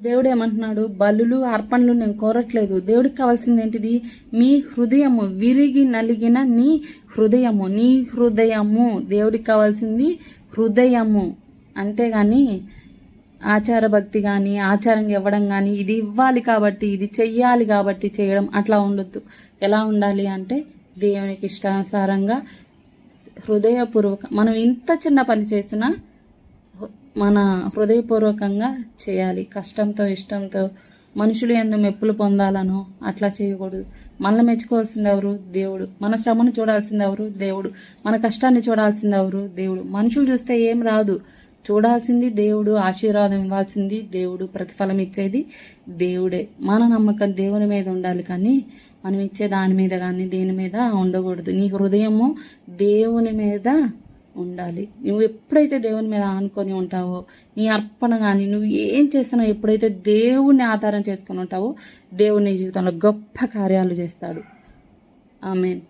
దేవుడు ఏమంటున్నాడు బలులు అర్పణలు నేను కోరట్లేదు. దేవుడికి కావాల్సింది ఏంటిది? మీ హృదయము విరిగి నలిగిన నీ హృదయము నీ హృదయము. దేవుడికి కావాల్సింది హృదయము. అంతేగాని ఆచార భక్తి కానీ ఆచారం ఇవ్వడం కానీ ఇది ఇవ్వాలి కాబట్టి ఇది చెయ్యాలి కాబట్టి చేయడం అట్లా ఉండొద్దు. ఎలా ఉండాలి అంటే దేవునికి ఇష్టానుసారంగా హృదయపూర్వక మనం ఇంత చిన్న పని చేసినా మన హృదయపూర్వకంగా చేయాలి. కష్టంతో ఇష్టంతో మనుషులు ఎందు మెప్పులు పొందాలనో అట్లా చేయకూడదు. మనల్ని మెచ్చుకోవాల్సింది ఎవరు? దేవుడు. మన శ్రమను చూడాల్సింది ఎవరు? దేవుడు. మన కష్టాన్ని చూడాల్సింది ఎవరు? దేవుడు. మనుషులు చూస్తే ఏం రాదు. చూడాల్సింది దేవుడు ఆశీర్వాదం ఇవ్వాల్సింది దేవుడు ప్రతిఫలం ఇచ్చేది దేవుడే. మన నమ్మకం దేవుని మీద ఉండాలి కానీ మనం ఇచ్చే దాని మీద కానీ దేని మీద ఉండకూడదు. నీ హృదయము దేవుని మీద ఉండాలి. నువ్వు ఎప్పుడైతే దేవుని మీద ఆనుకొని ఉంటావో నీ అర్పణ కానీ నువ్వు ఏం చేసినా ఎప్పుడైతే దేవుణ్ణి ఆధారం చేసుకొని ఉంటావో దేవుని నీ జీవితంలో గొప్ప కార్యాలు చేస్తాడు. ఆమెన్.